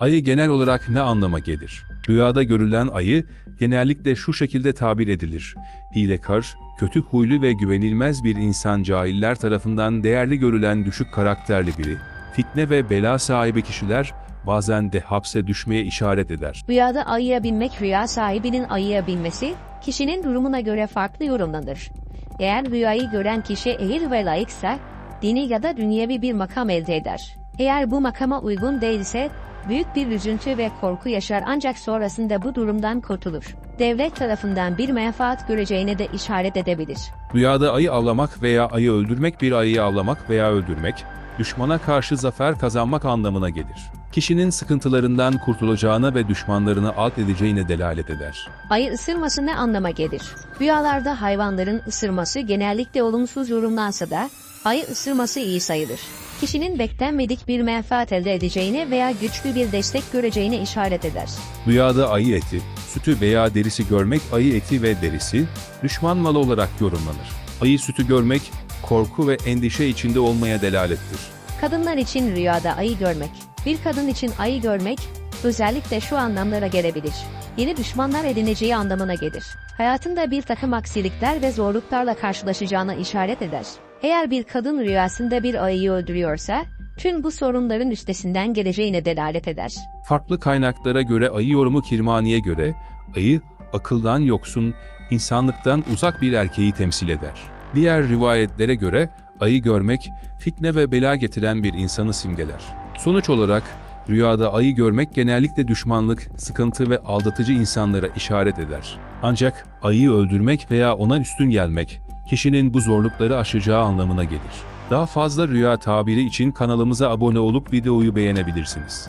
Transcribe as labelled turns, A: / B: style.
A: Ayı genel olarak ne anlama gelir? Rüyada görülen ayı genellikle şu şekilde tabir edilir. Hilekar, kötü huylu ve güvenilmez bir insan cahiller tarafından değerli görülen düşük karakterli biri. Fitne ve bela sahibi kişiler bazen de hapse düşmeye işaret eder.
B: Rüyada ayıya binmek rüya sahibinin ayıya binmesi, kişinin durumuna göre farklı yorumlanır. Eğer rüyayı gören kişi ehil ve layıksa, dini ya da dünyevi bir makam elde eder. Eğer bu makama uygun değilse, büyük bir üzüntü ve korku yaşar ancak sonrasında bu durumdan kurtulur. Devlet tarafından bir menfaat göreceğine de işaret edebilir.
A: Rüyada ayı avlamak veya ayı öldürmek bir ayıyı avlamak veya öldürmek, düşmana karşı zafer kazanmak anlamına gelir. Kişinin sıkıntılarından kurtulacağına ve düşmanlarını alt edeceğine delalet eder.
B: Ayı ısırması ne anlama gelir? Rüyalarda hayvanların ısırması genellikle olumsuz yorumlansa da, ayı ısırması iyi sayılır. Kişinin beklenmedik bir menfaat elde edeceğine veya güçlü bir destek göreceğine işaret eder.
A: Rüyada ayı eti, sütü veya derisi görmek ayı eti ve derisi, düşman malı olarak yorumlanır. Ayı sütü görmek, korku ve endişe içinde olmaya delalettir.
B: Kadınlar için rüyada ayı görmek. Bir kadın için ayı görmek, özellikle şu anlamlara gelebilir. Yeni düşmanlar edineceği anlamına gelir. Hayatında bir takım aksilikler ve zorluklarla karşılaşacağına işaret eder. Eğer bir kadın rüyasında bir ayıyı öldürüyorsa, tüm bu sorunların üstesinden geleceğine delalet eder.
A: Farklı kaynaklara göre ayı yorumu Kirmani'ye göre, ayı akıldan yoksun, insanlıktan uzak bir erkeği temsil eder. Diğer rivayetlere göre ayı görmek, fitne ve bela getiren bir insanı simgeler. Sonuç olarak, rüyada ayı görmek genellikle düşmanlık, sıkıntı ve aldatıcı insanlara işaret eder. Ancak ayıyı öldürmek veya ona üstün gelmek, kişinin bu zorlukları aşacağı anlamına gelir. Daha fazla rüya tabiri için kanalımıza abone olup videoyu beğenebilirsiniz.